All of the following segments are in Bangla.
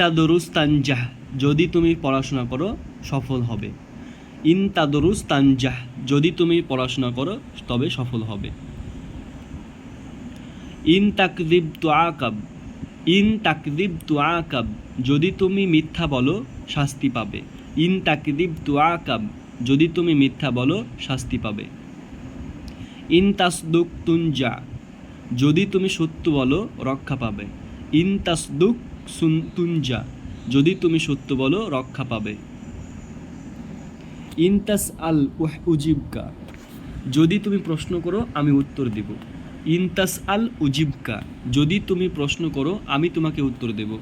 ইনতাদরুস তানজাহ যদি তুমি পড়াশোনা করো, সফল হবে। ইনতাদরুস তানজাহ যদি তুমি পড়াশোনা করো, তবে সফল হবে। ইন তাকদিব তুআকাব ইন তাকদিব তুআকাব যদি তুমি মিথ্যা বলো, শাস্তি পাবে। ইন তাকদিব তুআকাব যদি তুমি মিথ্যা বলো, শাস্তি পাবে। ইন তাসদুক তুনজা যদি তুমি সত্য বলো, রক্ষা পাবে। ইন তাসদুক সুন যদি তুমি সত্য বলো, রক্ষা পাবে। ইনতাস আল উহ উজিবকা, যদি তুমি প্রশ্ন করো, আমি উত্তর দেব। ইনতাস আল উজিবকা, যদি তুমি প্রশ্ন করো, আমি তোমাকে উত্তর দেব।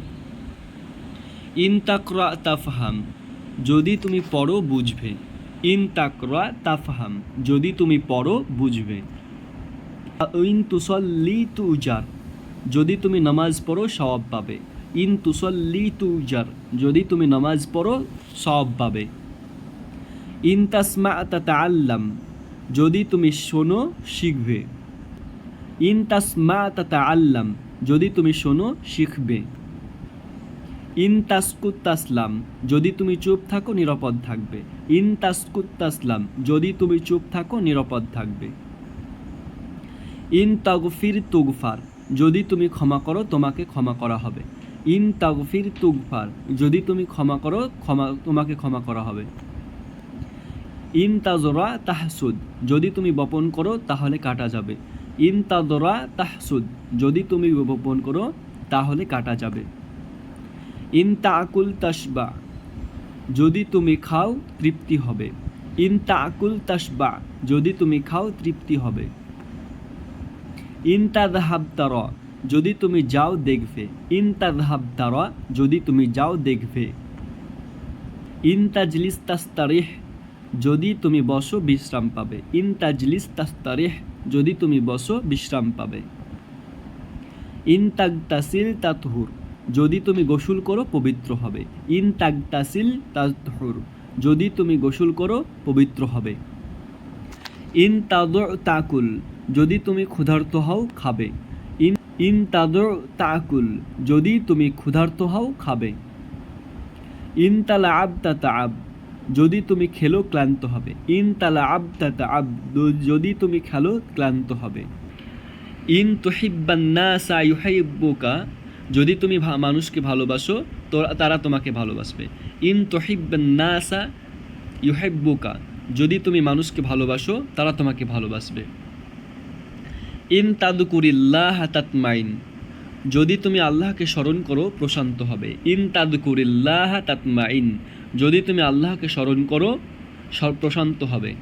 ইনতাকরা তাফহাম, যদি তুমি পড়ো, বুঝবে। ইন তাকরা তাফহাম, যদি তুমি পড়ো, বুঝবে। ইন তুসল্লি তুজার যদি তুমি নামাজ পড়ো, সওয়াব পাবে। ইন তুসল্লি তুজার যদি তুমি নামাজ পড়ো, সব পাবে। ইন তাসমা তাতাআল্লাম যদি তুমি শোনো, শিখবে। ইন তাসমা তাতাআল্লাম যদি তুমি শোনো, শিখবে। ইন তাসকুত তাসলাম, যদি তুমি চুপ থাকো, নিরাপদ থাকবে। ইন তাসকুত তাসলাম, যদি তুমি চুপ থাকো, নিরাপদ থাকবে। ইন তাগফির তুগফার, যদি তুমি ক্ষমা করো, তোমাকে ক্ষমা করা হবে। ইন তাগফির তুগফার, যদি তুমি ক্ষমা করো, ক্ষমা, তোমাকে ক্ষমা করা হবে। ইন তাজরা তাহসুদ, যদি তুমি বপন করো, তাহলে কাটা যাবে। ইন তাজরা তাহসুদ, যদি তুমি বপন করো, তাহলে কাটা যাবে। ইন তাকুল তাসবা যদি তুমি খাও, তৃপ্তি হবে। ইন তাকুল তাসবা যদি তুমি খাও, তৃপ্তি হবে। ইন তাদহাব তারা যদি তুমি যাও দেখবে, ইন তাদহাব তারা, যদি তুমি যাও দেখবে। ইন তাজলিস তাস্তারিহ, যদি তুমি বসো, বিশ্রাম পাবে। ইন তাজলিস তাস্তারিহ, যদি তুমি বসো, বিশ্রাম পাবে। ইন তাগতাসিল তাতহুর, যদি তুমি গোসল করো, পবিত্র হবে। ইন তাগতাসিল তাতহুর, যদি তুমি গোসল করো, পবিত্র হবে। ইন তাদর তাকুল যদি তুমি ক্ষুধার্ত হও, খাবে। ইন তাদর তাকুল, যদি তুমি ক্ষুধার্ত হও, খাবে। ইন তালা আব তা আব যদি তুমি খেলো, ক্লান্ত হবে। ইন তালা আব তা আব যদি তুমি খেলো, ক্লান্ত হবে। ইন তুহিব্বান্নাসা ইউহাইব্বুকা যদি তুমি মানুষকে ভালোবাসো, তারা তোমাকে ভালোবাসবে। ইন তুহিব্বান্নাসা ইউহাইব্বুকা যদি তুমি মানুষকে ভালোবাসো, তারা তোমাকে ভালোবাসবে। ইন তাদকুরিল্লাহ তাতমাইন। যদি তুমি আল্লাহকে স্মরণ করো, প্রশান্ত হবে। ইন তাদকুরিল্লাহ তাতমাইন। যদি তুমি আল্লাহকে স্মরণ করো প্রশান্ত হবে।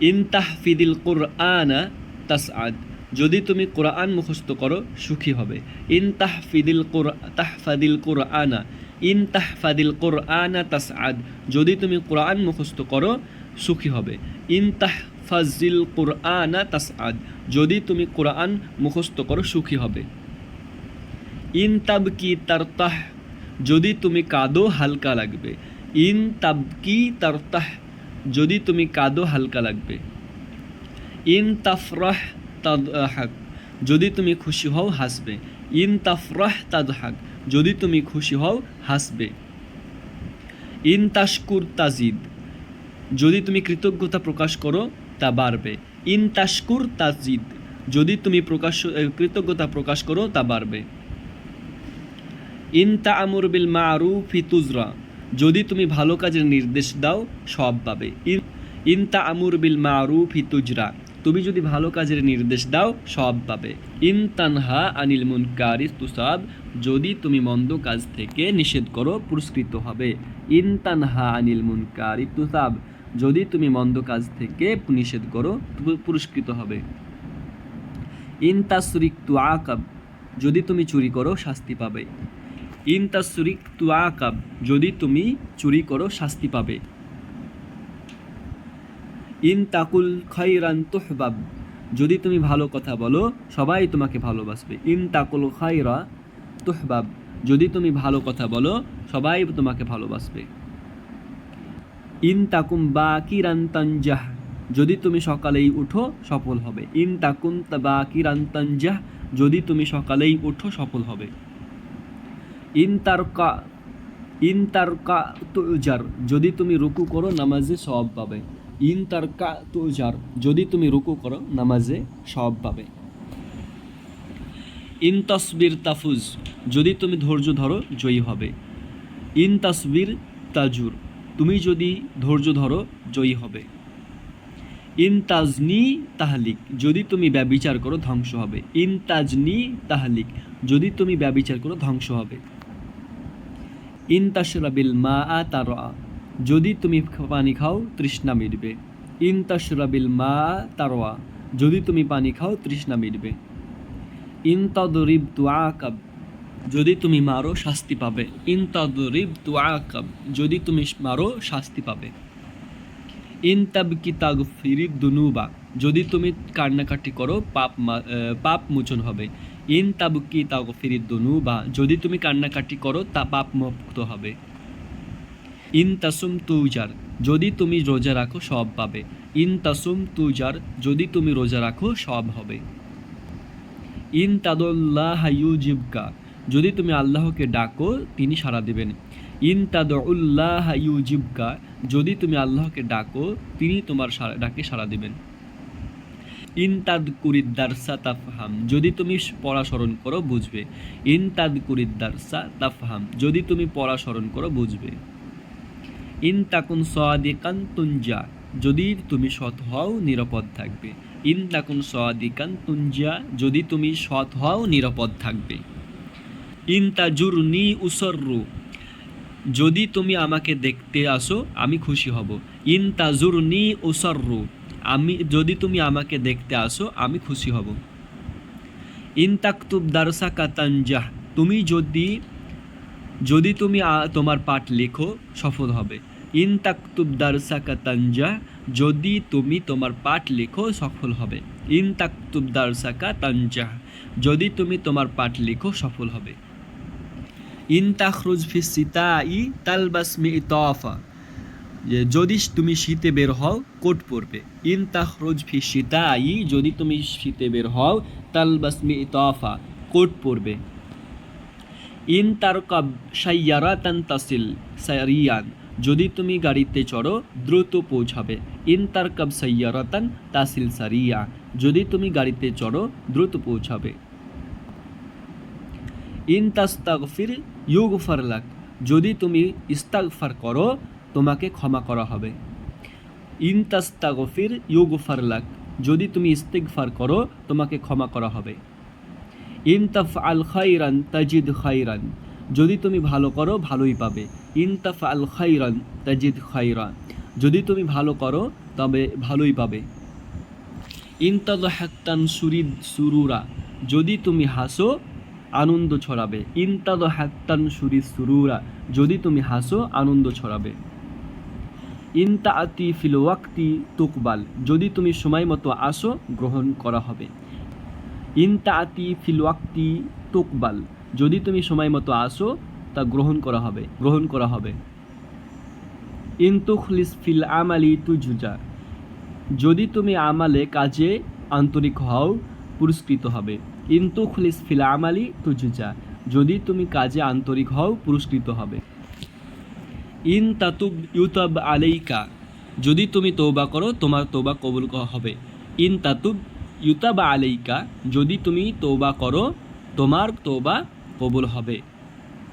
ইন তাহফিদিল কুরআনা তাসআদ। যদি তুমি কোরআন মুখস্থ করো, সুখী হবে। ইন তাহফিদিল কুর তাহফাদিল কুরআনা। ইন তাহফাদিল কুরআনা তাসআদ। যদি তুমি কোরআন মুখস্থ করো, সুখী হবে। ইন তাহফাজিল কুরআনা তাসআদ, যদি তুমি কোরআন মুখস্থ করো সুখী হবে। ইন তাবকি তারতাহ, যদি তুমি কাঁদো হালকা লাগবে। ইন তাবকি তারতাহ, যদি তুমি কাঁদো হালকা লাগবে। ইন তাফরাহ তাদহাক, যদি তুমি খুশি হও হাসবে। ইন তাফরাহ তাদহাক, যদি তুমি খুশি হও হাসবে। ইন তাশকুর তাজিদ, যদি তুমি কৃতজ্ঞতা প্রকাশ করো তা বাড়বে। ইন তাশকুর তাজিদ যদি তুমি প্রকাশ কৃতজ্ঞতা প্রকাশ করো, তা বাড়বে। ইন তা'মুর বিল মারুফি ফিতুজরা যদি তুমি ভালো কাজের নির্দেশ দাও, সব পাবে। ইন ইন তা'মুর বিল মারুফি ফিতুজরা তুমি যদি ভালো কাজের নির্দেশ দাও, সব পাবে। ইন তানহা আনিল মুনকারি তুসাব, যদি তুমি মন্দ কাজ থেকে নিষেধ করো, পুরস্কৃত হবে। ইন তানহা আনিল মুনকারি তুসাব যদি তুমি মন্দ কাজ থেকে নিষেধ করো পুরস্কৃত হবে। ইন তাসরিক তু আকাব, যদি তুমি চুরি করো, শাস্তি পাবে। ইন তাসরিক তু আকাব, যদি তুমি চুরি করো, শাস্তি পাবে। ইন তাকুল খাইরান তুহবাব, যদি তুমি ভালো কথা বলো, সবাই তোমাকে ভালোবাসবে। ইন তাকুল খাইরা তুহবাব, যদি তুমি ভালো কথা বলো, সবাই তোমাকে ভালোবাসবে। ইন তাকুম বা কিরান তানজাহ। যদি তুমি সকালেই উঠো, সফল হবে। ইন তাকুম বা কিরান তানজাহ। যদি তুমি সকালেই উঠো, সফল হবে। ইন তারকা ইন তারকা তুজার যদি তুমি রুকু করো, নামাজে সব পাবে। ইন তারকা তুজার যদি তুমি রুকু করো, নামাজে সব পাবে। ইন তসবির তাফুজ। যদি তুমি ধৈর্য ধরো, জয়ী হবে। ইন তসবির তাজুর। তুমি যদি ধৈর্য ধরো, জয়ী হবে। ইন তাজনি তাহলিক, যদি তুমি ব্যবিচার করো, ধ্বংস হবে। ইন তাজনি তাহলিক, যদি তুমি ব্যবিচার করো, ধ্বংস হবে। ইন তাশরাবিল মা আ তার যদি তুমি পানি খাও, তৃষ্ণা মিটবে। ইন তাশরাবিল মা তারোয়া যদি তুমি পানি খাও, তৃষ্ণা মিটবে। ইন তদরিব তুআকাব যদি তুমি মারো, শাস্তি পাবে। ইন তদরিব তুআকাব যদি তুমি মারো, শাস্তি পাবে। ইন তাবকি তাগফিরি দুনুবা, যদি তুমি কান্নাকাটি করো, পাপ পাপ মোচন হবে। ইন তাবকি তাগফিরি দুনুবা, যদি তুমি কান্নাকাটি করো, তা পাপ মুক্ত হবে। ইন তাসুম তুজার, যদি তুমি রোজা রাখো সব পাবে। ইন তাসুম তুজার, যদি তুমি রোজা রাখো সব হবে। ইন তাদুল্লাহ ইউজিবকা যদি তুমি আল্লাহকে ডাকো, তিনি সাড়া দেবেন। ইন তাদুল্লাহ ইউজিবকা, যদি তুমি আল্লাহকে ডাকো, তিনি তোমার ডাকে সাড়া দেবেন। ইন তাদ কুরিদ্দারসা তাফহাম, যদি তুমি পড়া স্মরণ করো, বুঝবে। ইন তাদ কুরিদ্দারসা তাফহাম, যদি তুমি পড়া স্মরণ করো, বুঝবে। ইন তাকুন সোয়াদিকান তুঞ্জা যদি তুমি সৎ হও, নিরাপদ থাকবে। ইন তাকুন সোয়াদিকান তুঞ্জা যদি তুমি সৎ হও, নিরাপদ থাকবে। ইন তাজুরনি উসর্রু। যদি তুমি আমাকে দেখতে আসো, আমি খুশি হব। ইন তাজুরনি উসর্রু। আমি, যদি তুমি আমাকে দেখতে আসো, আমি খুশি হব। ইন তাকতুব দারসা কাতানজাহ তুমি যদি যদি তুমি তোমার পাঠ লেখো, সফল হবে। ইন তাকতুব দারসা কাতানজাহ যদি তুমি তোমার পাঠ লেখো, সফল হবে। ইন তাকতুব দারসা কাতানজাহ যদি তুমি তোমার পাঠ লেখো, সফল হবে। ইন তাখরুজ ফি সিতাই তালবাস মি ইতফা যে যদি তুমি শীতে বের হও, কোট পরবে। ইন তাখরুজ ফি সিতাই যদি তুমি শীতে বের হও, তালবাস মি ইতফা, কোট পরবে। ইন তারকাব সাইয়ারাতান তাসিল সারিয়ান যদি তুমি গাড়িতে চড়ো, দ্রুত পৌঁছাবে। ইন তারকাব সাইয়ারাতান তাসিল সারিয়া যদি তুমি গাড়িতে চড়ো, দ্রুত পৌঁছাবে। ইন তাস্তাগফির ইউগফার লাক। যদি তুমি ইস্তাগফার করো, তোমাকে ক্ষমা করা হবে। ইন তাস্তাগফির ইউগফার লাক। যদি তুমি ইস্তিগফার করো, তোমাকে ক্ষমা করা হবে। ইন তাফ আল খাইরান তাজিদ খাইরান যদি তুমি ভালো করো, ভালোই পাবে। ইন তাফ আল খাইরান তাজিদ খাইরান যদি তুমি ভালো করো, তবে ভালোই পাবে। ইনতাদ হাক্তান সুরিদ সুরুরা। যদি তুমি হাসো আনন্দ ছড়াবে। ইনতাদ হাক্তান সুরি সুরুরা। যদি তুমি হাসো, আনন্দ ছড়াবে। ইনতা আতি ফিল ওয়াক্তি তুকবাল। যদি তুমি সময় মতো আসো, গ্রহণ করা হবে। ইনতা আতি ফিল ওয়াক্তি তুকবাল। যদি তুমি সময় মতো আসো, তা গ্রহণ করা হবে, গ্রহণ করা হবে। ইনতুখলিস ফিল আমালি তুজুজা। যদি তুমি আমালে কাজে আন্তরিক হও, পুরস্কৃত হবে। ইন্তু খুলিস ফিলা আমালি তুজুজা, যদি তুমি কাজে আন্তরিক হও, পুরস্কৃত হবে। ইন তাতুব ইউতাব আলেইকা, যদি তুমি তৌবা করো, তোমার তৌবা কবুল হবে। ইন তাতুব ইউতাব আলেইকা, যদি তুমি তৌবা করো, তোমার তৌবা কবুল হবে।